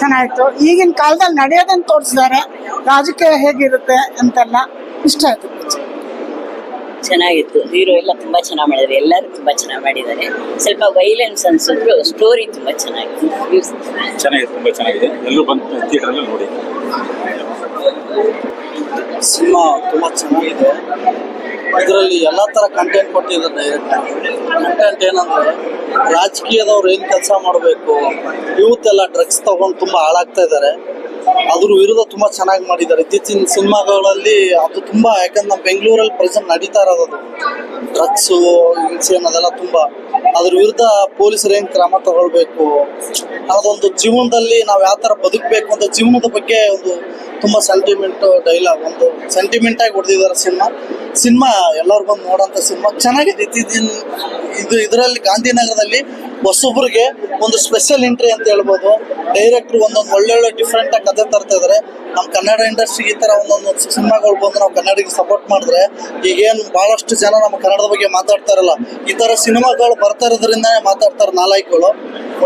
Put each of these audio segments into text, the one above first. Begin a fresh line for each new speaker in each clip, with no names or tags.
ಚೆನ್ನಾಗಿತ್ತು. ಈಗಿನ ಕಾಲದಲ್ಲಿ ನಡೆಯೋದನ್ನು ತೋರಿಸಿದ್ದಾರೆ ರಾಜಕೀಯ ಹೇಗಿರುತ್ತೆ ಅಂತೆಲ್ಲ ಇಷ್ಟ ಆಯ್ತು.
ಚೆನ್ನಾಗಿತ್ತು. ಹೀರೋ ಎಲ್ಲ ತುಂಬಾ ಚೆನ್ನಾಗಿ ಮಾಡಿದ್ದಾರೆ ಎಲ್ಲರೂ ತುಂಬಾ ಚೆನ್ನಾಗಿ ಮಾಡಿದ್ದಾರೆ ಸ್ವಲ್ಪ ವೈಲೆನ್ಸ್ ಅನ್ಸಿದ್ರು ಸ್ಟೋರಿ ತುಂಬಾ ಚೆನ್ನಾಗಿತ್ತು
ಚೆನ್ನಾಗಿದೆ. ತುಂಬ ಚೆನ್ನಾಗಿದೆ. ಎಲ್ಲರೂ ಬಂದು ಥಿಯೇಟ್ರಲ್ಲಿ ನೋಡಿ.
ಸಿನಿಮಾ ತುಂಬ ಚೆನ್ನಾಗಿದೆ. ಇದರಲ್ಲಿ ಎಲ್ಲ ಥರ ಕಂಟೆಂಟ್ ಕೊಟ್ಟಿದ್ದಾರೆ ಡೈರೆಕ್ಟ್ ಕಂಟೆಂಟ್ ಏನಂದ್ರೆ ರಾಜಕೀಯದವ್ರು ಏನು ಕೆಲಸ ಮಾಡಬೇಕು ಯೂತ್ ಎಲ್ಲ ಡ್ರಗ್ಸ್ ತಗೊಂಡು ತುಂಬ ಹಾಳಾಗ್ತಾ ಇದ್ದಾರೆ. ಅದ್ರ ವಿರುದ್ಧ ತುಂಬಾ ಚೆನ್ನಾಗಿ ಮಾಡಿದ್ದಾರೆ. ಇತ್ತೀಚಿನ ಸಿನಿಮಾಗಳಲ್ಲಿ ಅದು ತುಂಬಾ, ಯಾಕಂದ್ರೆ ನಮ್ಮ ಬೆಂಗಳೂರಲ್ಲಿ ಪ್ರೆಸೆಂಟ್ ನಡೀತಾ ಇರೋದು ಡ್ರಗ್ಸು ಹಿಂಸೆ ಅನ್ನೋದೆಲ್ಲ ತುಂಬಾ. ಅದ್ರ ವಿರುದ್ಧ ಪೊಲೀಸರು ಏನು ಕ್ರಮ ತಗೊಳ್ಬೇಕು? ಅದೊಂದು ಜೀವನದಲ್ಲಿ ನಾವು ಯಾವ ತರ ಬದುಕಬೇಕು ಅಂತ ಜೀವನದ ಬಗ್ಗೆ ಒಂದು ತುಂಬಾ ಸೆಂಟಿಮೆಂಟ್ ಡೈಲಾಗ್ ಒಂದು ಸೆಂಟಿಮೆಂಟ್ ಆಗಿ ಹೊಡೆದಿದ್ದಾರೆ ಸಿನಿಮಾ. ಸಿನಿಮಾ ಎಲ್ಲರೂ ಬಂದು ನೋಡೋಂಥ ಸಿನಿಮಾ. ಚೆನ್ನಾಗಿದೆ. ಇತ್ತೀಚಿನ ಇದು, ಇದರಲ್ಲಿ ಗಾಂಧಿನಗರದಲ್ಲಿ ಹೊಸೊಬ್ರಿಗೆ ಒಂದು ಸ್ಪೆಷಲ್ ಎಂಟ್ರಿ ಅಂತ ಹೇಳ್ಬೋದು. ಡೈರೆಕ್ಟ್ರು ಒಂದೊಂದು ಒಳ್ಳೊಳ್ಳೆ ಡಿಫ್ರೆಂಟ್ ಆಗಿ ಕತೆ ತರ್ತಾ ಇದ್ದಾರೆ ನಮ್ಮ ಕನ್ನಡ ಇಂಡಸ್ಟ್ರಿಗೆ ಈ ಥರ ಒಂದೊಂದು ಸಿನಿಮಾಗಳು ಬಂದು ನಾವು ಕನ್ನಡಿಗೆ ಸಪೋರ್ಟ್ ಮಾಡಿದ್ರೆ ಈಗೇನು ಭಾಳಷ್ಟು ಜನ ನಮ್ಮ ಕನ್ನಡದ ಬಗ್ಗೆ ಮಾತಾಡ್ತಾರಲ್ಲ ಈ ಥರ ಸಿನಿಮಾಗಳು ಬರ್ತಾ ಇರೋದ್ರಿಂದನೇ ಮಾತಾಡ್ತಾರೆ ನಾಲಾಯ್ಕಗಳು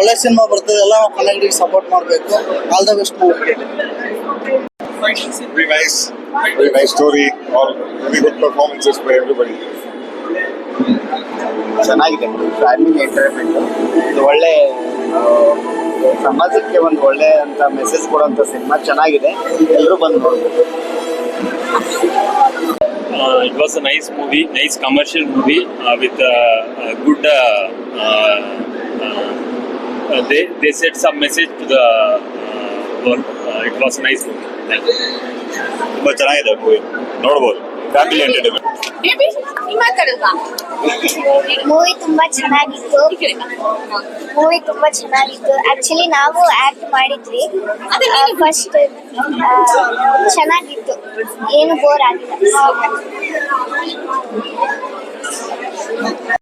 ಒಳ್ಳೆ ಸಿನಿಮಾ ಬರ್ತದೆ ಎಲ್ಲ ನಾವು ಕನ್ನಡಿಗೆ ಸಪೋರ್ಟ್ ಮಾಡಬೇಕು. All the best
Very nice, very nice story. All very good performances by everybody.
ಚೆನ್ನಾಗಿದೆ ಫ್ಯಾಮಿಲಿ ಎಂಟರ್ಟೈನ್ಮೆಂಟ್ ಇದು ಒಳ್ಳೆ ಸಮಾಜಕ್ಕೆ ಒಂದು ಒಳ್ಳೆ ಅಂತ ಮೆಸೇಜ್ ಕೊಡುವಂಥ ಸಿನಿಮಾ ಚೆನ್ನಾಗಿದೆ ಎಲ್ಲರೂ ಬಂದು ನೋಡ್ಬೋದು
it was was a nice movie, nice commercial movie good with the set good. Message to the they it said some message to the world. It was a nice movie. Thank
ತುಂಬ ಚೆನ್ನಾಗಿದೆ movie ನೋಡ್ಬೋದು family entertainment
movie ತುಂಬಾ ಚೆನ್ನಾಗಿತ್ತು. Movie ತುಂಬಾ ಚೆನ್ನಾಗಿತ್ತು. Actually ನಾವು act ಮಾಡಿದ್ವಿ. First ಚೆನ್ನಾಗಿತ್ತು. ಏನು ಬೋರ್ ಆಗಿಲ್ಲ.